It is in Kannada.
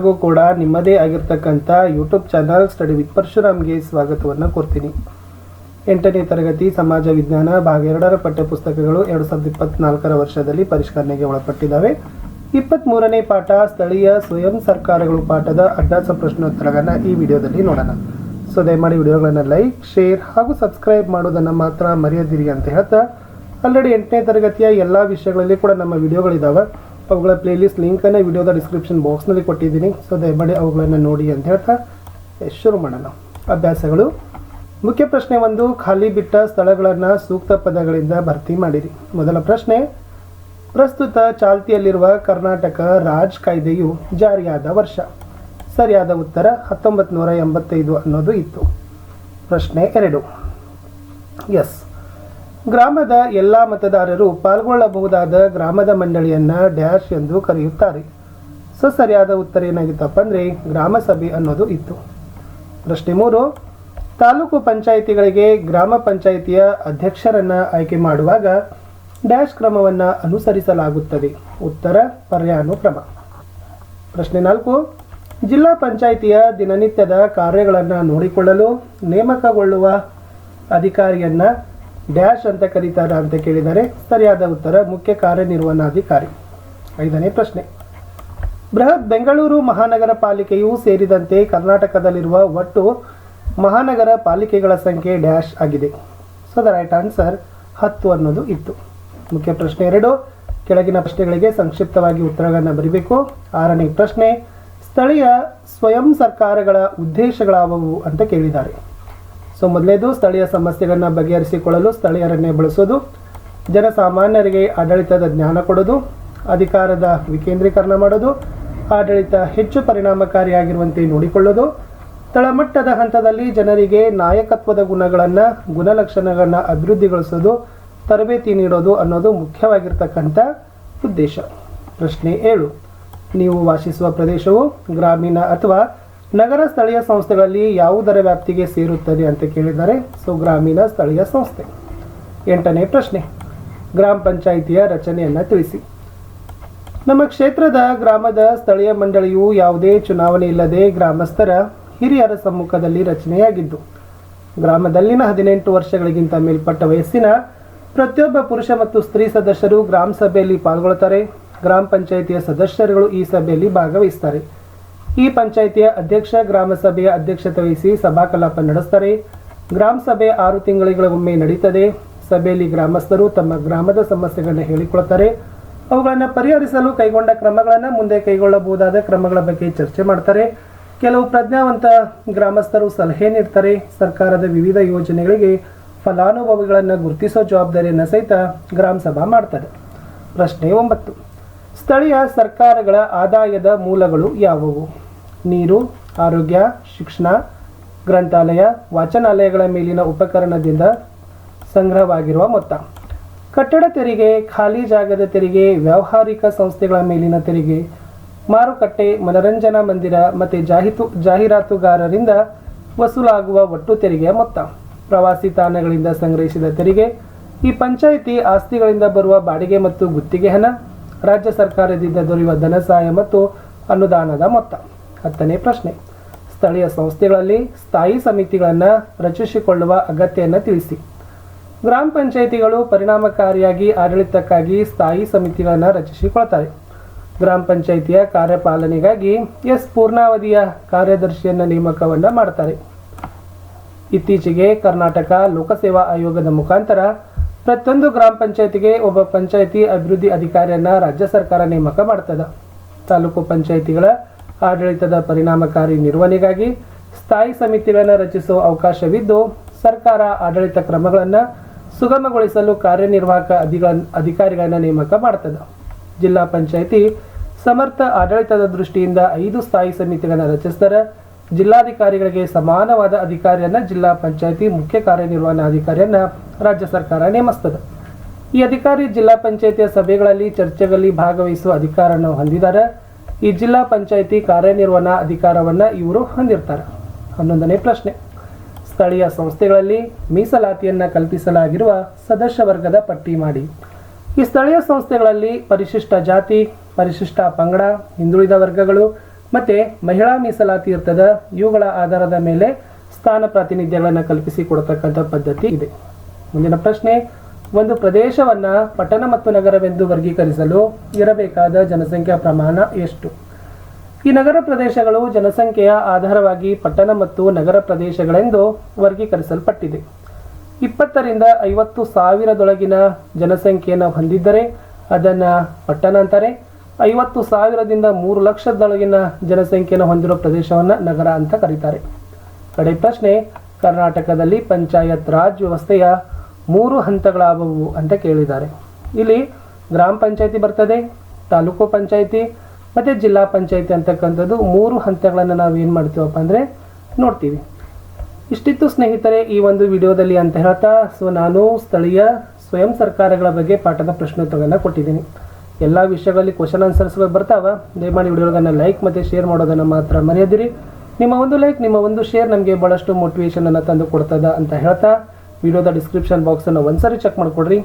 ಹಾಗೂ ಕೂಡ ನಿಮ್ಮದೇ ಆಗಿರ್ತಕ್ಕಂಥ ಯೂಟ್ಯೂಬ್ ಚಾನಲ್ ಸ್ಟಡಿ ವಿತ್ ಪರಶುರಾಮ್ಗೆ ಸ್ವಾಗತವನ್ನು ಕೋರ್ತೀನಿ. ಎಂಟನೇ ತರಗತಿ ಸಮಾಜ ವಿಜ್ಞಾನ ಭಾಗ ಎರಡರ ಪಠ್ಯಪುಸ್ತಕಗಳು ಎರಡು ಸಾವಿರದ ಇಪ್ಪತ್ನಾಲ್ಕರ ವರ್ಷದಲ್ಲಿ ಪರಿಷ್ಕರಣೆಗೆ ಒಳಪಟ್ಟಿದ್ದಾವೆ. ಇಪ್ಪತ್ತ್ಮೂರನೇ ಪಾಠ ಸ್ಥಳೀಯ ಸ್ವಯಂ ಸರ್ಕಾರಗಳು ಪಾಠದ ಅಭ್ಯಾಸ ಪ್ರಶ್ನೋತ್ತರಗಳನ್ನು ಈ ವಿಡಿಯೋದಲ್ಲಿ ನೋಡೋಣ. ಸೊ ದಯಮಾಡಿ ವಿಡಿಯೋಗಳನ್ನು ಲೈಕ್ ಶೇರ್ ಹಾಗೂ ಸಬ್ಸ್ಕ್ರೈಬ್ ಮಾಡೋದನ್ನು ಮಾತ್ರ ಮರೆಯದಿರಿ ಅಂತ ಹೇಳ್ತಾ ಆಲ್ರೆಡಿ ಎಂಟನೇ ತರಗತಿಯ ಎಲ್ಲ ವಿಷಯಗಳಲ್ಲಿ ಕೂಡ ನಮ್ಮ ವಿಡಿಯೋಗಳಿದ್ದಾವೆ ಅವುಗಳ ಪ್ಲೇಲಿಸ್ಟ್ ಲಿಂಕನ್ನು ವಿಡಿಯೋದ ಡಿಸ್ಕ್ರಿಪ್ಷನ್ ಬಾಕ್ಸ್ನಲ್ಲಿ ಕೊಟ್ಟಿದ್ದೀನಿ. ಸೊ ದಯಮಾಡಿ ಅವುಗಳನ್ನು ನೋಡಿ ಅಂತ ಹೇಳ್ತಾ ಶುರು ಮಾಡೋಣ. ಅಭ್ಯಾಸಗಳು. ಮುಖ್ಯ ಪ್ರಶ್ನೆ ಒಂದು, ಖಾಲಿ ಬಿಟ್ಟ ಸ್ಥಳಗಳನ್ನು ಸೂಕ್ತ ಪದಗಳಿಂದ ಭರ್ತಿ ಮಾಡಿರಿ. ಮೊದಲ ಪ್ರಶ್ನೆ, ಪ್ರಸ್ತುತ ಚಾಲ್ತಿಯಲ್ಲಿರುವ ಕರ್ನಾಟಕ ರಾಜ್ ಕಾಯ್ದೆಯು ಜಾರಿಯಾದ ವರ್ಷ. ಸರಿಯಾದ ಉತ್ತರ ಹತ್ತೊಂಬತ್ತು ನೂರ ಎಂಬತ್ತೈದು ಅನ್ನೋದು ಇತ್ತು. ಪ್ರಶ್ನೆ ಎರಡು. ಎಸ್. ಗ್ರಾಮದ ಎಲ್ಲ ಮತದಾರರು ಪಾಲ್ಗೊಳ್ಳಬಹುದಾದ ಗ್ರಾಮದ ಮಂಡಳಿಯನ್ನು ಡ್ಯಾಶ್ ಎಂದು ಕರೆಯುತ್ತಾರೆ. ಸೊ, ಸರಿಯಾದ ಉತ್ತರ ಏನಾಗಿತ್ತಪ್ಪ ಅಂದರೆ ಗ್ರಾಮಸಭೆ ಅನ್ನೋದು ಇತ್ತು. ಪ್ರಶ್ನೆ ಮೂರು, ತಾಲೂಕು ಪಂಚಾಯಿತಿಗಳಿಗೆ ಗ್ರಾಮ ಪಂಚಾಯಿತಿಯ ಅಧ್ಯಕ್ಷರನ್ನ ಆಯ್ಕೆ ಮಾಡುವಾಗ ಡ್ಯಾಶ್ ಕ್ರಮವನ್ನು ಅನುಸರಿಸಲಾಗುತ್ತದೆ. ಉತ್ತರ, ಪರ್ಯಾನುಕ್ರಮ. ಪ್ರಶ್ನೆ ನಾಲ್ಕು, ಜಿಲ್ಲಾ ಪಂಚಾಯಿತಿಯ ದಿನನಿತ್ಯದ ಕಾರ್ಯಗಳನ್ನು ನೋಡಿಕೊಳ್ಳಲು ನೇಮಕಗೊಳ್ಳುವ ಅಧಿಕಾರಿಯನ್ನ ಡ್ಯಾಶ್ ಅಂತ ಕರೀತಾರ ಅಂತ ಕೇಳಿದರೆ ಸರಿಯಾದ ಉತ್ತರ, ಮುಖ್ಯ ಕಾರ್ಯನಿರ್ವಹಣಾಧಿಕಾರಿ. ಐದನೇ ಪ್ರಶ್ನೆ. ಬೃಹತ್ ಬೆಂಗಳೂರು ಮಹಾನಗರ ಪಾಲಿಕೆಯೂ ಸೇರಿದಂತೆ ಕರ್ನಾಟಕದಲ್ಲಿರುವ ಒಟ್ಟು ಮಹಾನಗರ ಪಾಲಿಕೆಗಳ ಸಂಖ್ಯೆ ಡ್ಯಾಶ್ ಆಗಿದೆ. ಸೊ ದ ರೈಟ್ ಆನ್ಸರ್ ಹತ್ತು ಅನ್ನೋದು ಇತ್ತು. ಮುಖ್ಯ ಪ್ರಶ್ನೆ ಎರಡು. ಕೆಳಗಿನ ಪ್ರಶ್ನೆಗಳಿಗೆ ಸಂಕ್ಷಿಪ್ತವಾಗಿ ಉತ್ತರಗಳನ್ನು ಬರೀಬೇಕು. ಆರನೇ ಪ್ರಶ್ನೆ, ಸ್ಥಳೀಯ ಸ್ವಯಂ ಸರ್ಕಾರಗಳ ಉದ್ದೇಶಗಳಾವವು ಅಂತ ಕೇಳಿದ್ದಾರೆ. ಸೊ ಮೊದಲೇದು ಸ್ಥಳೀಯ ಸಮಸ್ಯೆಗಳನ್ನು ಬಗೆಹರಿಸಿಕೊಳ್ಳಲು ಸ್ಥಳೀಯರನ್ನೇ ಬಳಸೋದು. ಜನಸಾಮಾನ್ಯರಿಗೆ ಆಡಳಿತದ ಜ್ಞಾನ ಕೊಡೋದು, ಅಧಿಕಾರದ ವಿಕೇಂದ್ರೀಕರಣ ಮಾಡೋದು, ಆಡಳಿತ ಹೆಚ್ಚು ಪರಿಣಾಮಕಾರಿಯಾಗಿರುವಂತೆ ನೋಡಿಕೊಳ್ಳೋದು. ತಳಮಟ್ಟದ ಹಂತದಲ್ಲಿ ಜನರಿಗೆ ನಾಯಕತ್ವದ ಗುಣಗಳನ್ನು, ಗುಣಲಕ್ಷಣಗಳನ್ನು ಅಭಿವೃದ್ಧಿಗೊಳಿಸೋದು, ತರಬೇತಿ ನೀಡೋದು ಅನ್ನೋದು ಮುಖ್ಯವಾಗಿರ್ತಕ್ಕಂಥ ಉದ್ದೇಶ. ಪ್ರಶ್ನೆ ಏಳು. ನೀವು ವಾಸಿಸುವ ಪ್ರದೇಶವು ಗ್ರಾಮೀಣ ಅಥವಾ ನಗರ ಸ್ಥಳೀಯ ಸಂಸ್ಥೆಗಳಲ್ಲಿ ಯಾವುದರ ವ್ಯಾಪ್ತಿಗೆ ಸೇರುತ್ತದೆ ಅಂತ ಕೇಳಿದ್ದಾರೆ ಸೊ ಗ್ರಾಮೀಣ ಸ್ಥಳೀಯ ಸಂಸ್ಥೆ. ಎಂಟನೇ ಪ್ರಶ್ನೆ. ಗ್ರಾಮ ಪಂಚಾಯಿತಿಯ ರಚನೆಯನ್ನು ತಿಳಿಸಿ. ನಮ್ಮ ಕ್ಷೇತ್ರದ ಗ್ರಾಮದ ಸ್ಥಳೀಯ ಮಂಡಳಿಯು ಯಾವುದೇ ಚುನಾವಣೆ ಇಲ್ಲದೆ ಗ್ರಾಮಸ್ಥರ ಹಿರಿಯರ ಸಮ್ಮುಖದಲ್ಲಿ ರಚನೆಯಾಗಿದ್ದು, ಗ್ರಾಮದಲ್ಲಿನ ಹದಿನೆಂಟು ವರ್ಷಗಳಿಗಿಂತ ಮೇಲ್ಪಟ್ಟ ವಯಸ್ಸಿನ ಪ್ರತಿಯೊಬ್ಬ ಪುರುಷ ಮತ್ತು ಸ್ತ್ರೀ ಸದಸ್ಯರು ಗ್ರಾಮ ಸಭೆಯಲ್ಲಿ ಪಾಲ್ಗೊಳ್ಳುತ್ತಾರೆ ಗ್ರಾಮ ಪಂಚಾಯಿತಿಯ ಸದಸ್ಯರುಗಳು ಈ ಸಭೆಯಲ್ಲಿ ಭಾಗವಹಿಸ್ತಾರೆ. ಈ ಪಂಚಾಯಿತಿಯ ಅಧ್ಯಕ್ಷ, ಗ್ರಾಮ ಸಭೆಯ ಅಧ್ಯಕ್ಷತೆ ವಹಿಸಿ ಸಭಾ ಕಲಾಪ ನಡೆಸ್ತಾರೆ. ಗ್ರಾಮ ಸಭೆ ಆರು ತಿಂಗಳಿಗೊಮ್ಮೆ ನಡೀತದೆ. ಸಭೆಯಲ್ಲಿ ಗ್ರಾಮಸ್ಥರು ತಮ್ಮ ಗ್ರಾಮದ ಸಮಸ್ಯೆಗಳನ್ನು ಹೇಳಿಕೊಳ್ತಾರೆ. ಅವುಗಳನ್ನು ಪರಿಹರಿಸಲು ಕೈಗೊಂಡ ಕ್ರಮಗಳನ್ನು ಮುಂದೆ ಕೈಗೊಳ್ಳಬಹುದಾದ ಕ್ರಮಗಳ ಬಗ್ಗೆ ಚರ್ಚೆ ಮಾಡ್ತಾರೆ. ಕೆಲವು ಪ್ರಜ್ಞಾವಂತ ಗ್ರಾಮಸ್ಥರು ಸಲಹೆ ನೀಡ್ತಾರೆ. ಸರ್ಕಾರದ ವಿವಿಧ ಯೋಜನೆಗಳಿಗೆ ಫಲಾನುಭವಿಗಳನ್ನು ಗುರುತಿಸೋ ಜವಾಬ್ದಾರಿಯನ್ನು ಸಹಿತ ಗ್ರಾಮ ಸಭಾ ಮಾಡ್ತಾರೆ. ಪ್ರಶ್ನೆ ಒಂಬತ್ತು. ಸ್ಥಳೀಯ ಸರ್ಕಾರಗಳ ಆದಾಯದ ಮೂಲಗಳು ಯಾವುವು? ನೀರು, ಆರೋಗ್ಯ, ಶಿಕ್ಷಣ, ಗ್ರಂಥಾಲಯ, ವಾಚನಾಲಯಗಳ ಮೇಲಿನ ಉಪಕರಣದಿಂದ ಸಂಗ್ರಹವಾಗಿರುವ ಮೊತ್ತ. ಕಟ್ಟಡ ತೆರಿಗೆ, ಖಾಲಿ ಜಾಗದ ತೆರಿಗೆ, ವ್ಯಾವಹಾರಿಕ ಸಂಸ್ಥೆಗಳ ಮೇಲಿನ ತೆರಿಗೆ, ಮಾರುಕಟ್ಟೆ, ಮನರಂಜನಾ ಮಂದಿರ ಮತ್ತು ಜಾಹಿತು, ಜಾಹೀರಾತುಗಾರರಿಂದ ವಸೂಲಾಗುವ ಒಟ್ಟು ತೆರಿಗೆಯ ಮೊತ್ತ. ಪ್ರವಾಸಿ ತಾಣಗಳಿಂದ ಸಂಗ್ರಹಿಸಿದ ತೆರಿಗೆ, ಈ ಪಂಚಾಯಿತಿ ಆಸ್ತಿಗಳಿಂದ ಬರುವ ಬಾಡಿಗೆ ಮತ್ತು ಗುತ್ತಿಗೆ ಹಣ ರಾಜ್ಯ ಸರ್ಕಾರದಿಂದ ದೊರೆಯುವ ಧನಸಹಾಯ ಮತ್ತು ಅನುದಾನದ ಮೊತ್ತ. ಹತ್ತನೇ ಪ್ರಶ್ನೆ. ಸ್ಥಳೀಯ ಸಂಸ್ಥೆಗಳಲ್ಲಿ ಸ್ಥಾಯಿ ಸಮಿತಿಗಳನ್ನು ರಚಿಸಿಕೊಳ್ಳುವ ಅಗತ್ಯವನ್ನು ತಿಳಿಸಿ. ಗ್ರಾಮ ಪಂಚಾಯಿತಿಗಳು ಪರಿಣಾಮಕಾರಿಯಾಗಿ ಆಡಳಿತಕ್ಕಾಗಿ ಸ್ಥಾಯಿ ಸಮಿತಿಗಳನ್ನು ರಚಿಸಿಕೊಳ್ತಾರೆ ಗ್ರಾಮ ಪಂಚಾಯಿತಿಯ ಕಾರ್ಯಪಾಲನೆಗಾಗಿ ಎಸ್ ಪೂರ್ಣಾವಧಿಯ ಕಾರ್ಯದರ್ಶಿಯನ್ನು ನೇಮಕವನ್ನು ಮಾಡ್ತಾರೆ. ಇತ್ತೀಚೆಗೆ ಕರ್ನಾಟಕ ಲೋಕಸೇವಾ ಆಯೋಗದ ಮುಖಾಂತರ ಪ್ರತಿಯೊಂದು ಗ್ರಾಮ ಪಂಚಾಯತಿಗೆ ಒಬ್ಬ ಪಂಚಾಯತಿ ಅಭಿವೃದ್ಧಿ ಅಧಿಕಾರಿಯನ್ನ ರಾಜ್ಯ ಸರ್ಕಾರ ನೇಮಕ ಮಾಡ್ತದೆ. ತಾಲೂಕು ಪಂಚಾಯಿತಿಗಳ ಆಡಳಿತದ ಪರಿಣಾಮಕಾರಿ ನಿರ್ವಹಣೆಗಾಗಿ ಸ್ಥಾಯಿ ಸಮಿತಿಗಳನ್ನು ರಚಿಸುವ ಅವಕಾಶವಿದ್ದು, ಸರ್ಕಾರ ಆಡಳಿತ ಕ್ರಮಗಳನ್ನು ಸುಗಮಗೊಳಿಸಲು ಕಾರ್ಯನಿರ್ವಾಹಕ ಅಧಿಕಾರಿಗಳನ್ನ ನೇಮಕ ಮಾಡ್ತದೆ. ಜಿಲ್ಲಾ ಪಂಚಾಯಿತಿ ಸಮರ್ಥ ಆಡಳಿತದ ದೃಷ್ಟಿಯಿಂದ ಐದು ಸ್ಥಾಯಿ ಸಮಿತಿಗಳನ್ನು ರಚಿಸ್ತಾರೆ ಜಿಲ್ಲಾಧಿಕಾರಿಗಳಿಗೆ ಸಮಾನವಾದ ಅಧಿಕಾರಿಯನ್ನ ಜಿಲ್ಲಾ ಪಂಚಾಯಿತಿ ಮುಖ್ಯ ಕಾರ್ಯನಿರ್ವಹಣಾಧಿಕಾರಿಯನ್ನ ರಾಜ್ಯ ಸರ್ಕಾರ ನೇಮಿಸ್ತದೆ. ಈ ಅಧಿಕಾರಿ ಜಿಲ್ಲಾ ಪಂಚಾಯಿತಿಯ ಸಭೆಗಳಲ್ಲಿ ಚರ್ಚೆಗಳಲ್ಲಿ ಭಾಗವಹಿಸುವ ಅಧಿಕಾರವನ್ನು ಹೊಂದಿದ್ದಾರೆ. ಈ ಜಿಲ್ಲಾ ಪಂಚಾಯಿತಿ ಕಾರ್ಯನಿರ್ವಹಣಾ ಅಧಿಕಾರವನ್ನು ಇವರು ಹೊಂದಿರ್ತಾರೆ. ಹನ್ನೊಂದನೇ ಪ್ರಶ್ನೆ. ಸ್ಥಳೀಯ ಸಂಸ್ಥೆಗಳಲ್ಲಿ ಮೀಸಲಾತಿಯನ್ನು ಕಲ್ಪಿಸಲಾಗಿರುವ ಸದಸ್ಯ ವರ್ಗದ ಪಟ್ಟಿ ಮಾಡಿ. ಈ ಸ್ಥಳೀಯ ಸಂಸ್ಥೆಗಳಲ್ಲಿ ಪರಿಶಿಷ್ಟ ಜಾತಿ, ಪರಿಶಿಷ್ಟ ಪಂಗಡ, ಹಿಂದುಳಿದ ವರ್ಗಗಳು ಮತ್ತು ಮಹಿಳಾ ಮೀಸಲಾತಿ ಇರ್ತದ, ಇವುಗಳ ಆಧಾರದ ಮೇಲೆ ಸ್ಥಾನ ಪ್ರಾತಿನಿಧ್ಯಗಳನ್ನು ಕಲ್ಪಿಸಿ ಕೊಡತಕ್ಕಂಥ ಪದ್ಧತಿ ಇದೆ. ಮುಂದಿನ ಪ್ರಶ್ನೆ, ಒಂದು ಪ್ರದೇಶವನ್ನ ಪಟ್ಟಣ ಮತ್ತು ನಗರವೆಂದು ವರ್ಗೀಕರಿಸಲು ಇರಬೇಕಾದ ಜನಸಂಖ್ಯಾ ಪ್ರಮಾಣ ಎಷ್ಟು? ಈ ನಗರ ಪ್ರದೇಶಗಳು ಜನಸಂಖ್ಯೆಯ ಆಧಾರವಾಗಿ ಪಟ್ಟಣ ಮತ್ತು ನಗರ ಪ್ರದೇಶಗಳೆಂದು ವರ್ಗೀಕರಿಸಲ್ಪಟ್ಟಿದೆ. ಇಪ್ಪತ್ತರಿಂದ ಐವತ್ತು ಸಾವಿರದೊಳಗಿನ ಜನಸಂಖ್ಯೆಯನ್ನು ಹೊಂದಿದ್ದರೆ ಅದನ್ನು ಪಟ್ಟಣ ಅಂತಾರೆ ಐವತ್ತು ಸಾವಿರದಿಂದ ಮೂರು ಲಕ್ಷದೊಳಗಿನ ಜನಸಂಖ್ಯೆಯನ್ನು ಹೊಂದಿರುವ ಪ್ರದೇಶವನ್ನು ನಗರ ಅಂತ ಕರೀತಾರೆ. ಕಡೆ ಪ್ರಶ್ನೆ, ಕರ್ನಾಟಕದಲ್ಲಿ ಪಂಚಾಯತ್ ರಾಜ್ ವ್ಯವಸ್ಥೆಯ ಮೂರು ಹಂತಗಳಾಗುವು ಅಂತ ಕೇಳಿದ್ದಾರೆ. ಇಲ್ಲಿ ಗ್ರಾಮ ಪಂಚಾಯತಿ ಬರ್ತದೆ, ತಾಲೂಕು ಪಂಚಾಯತಿ, ಮತ್ತು ಜಿಲ್ಲಾ ಪಂಚಾಯತಿ ಅಂತಕ್ಕಂಥದ್ದು ಮೂರು ಹಂತಗಳನ್ನು ನಾವು ಏನು ಮಾಡ್ತೀವಪ್ಪ ಅಂದರೆ ನೋಡ್ತೀವಿ. ಇಷ್ಟಿತ್ತು ಸ್ನೇಹಿತರೆ ಈ ಒಂದು ವಿಡಿಯೋದಲ್ಲಿ ಅಂತ ಹೇಳ್ತಾ, ಸೊ ನಾನು ಸ್ಥಳೀಯ ಸ್ವಯಂ ಸರ್ಕಾರಗಳ ಬಗ್ಗೆ ಪಾಠದ ಪ್ರಶ್ನೋತ್ತರಗಳನ್ನು ಕೊಟ್ಟಿದ್ದೀನಿ. ಎಲ್ಲ ವಿಷಯಗಳಲ್ಲಿ ಕ್ವಶನ್ ಆನ್ಸರ್ಸ್ ಬರ್ತಾವ, ದಯಮಾಡಿ ವಿಡಿಯೋಗಳನ್ನು ಲೈಕ್ ಮತ್ತು ಶೇರ್ ಮಾಡೋದನ್ನು ಮಾತ್ರ ಮರೆಯದಿರಿ. ನಿಮ್ಮ ಒಂದು ಲೈಕ್ ನಿಮ್ಮ ಒಂದು ಶೇರ್ ನಮಗೆ ಭಾಳಷ್ಟು ಮೋಟಿವೇಶನನ್ನು ತಂದು ಕೊಡ್ತದ ಅಂತ ಹೇಳ್ತಾ, ವಿಡಿಯೋದ ಡಿಸ್ಕ್ರಿಪ್ಷನ್ ಬಾಕ್ಸನ್ನು ಒಂದ್ಸರಿ ಚೆಕ್ ಮಾಡಿಕೊಡ್ರಿ.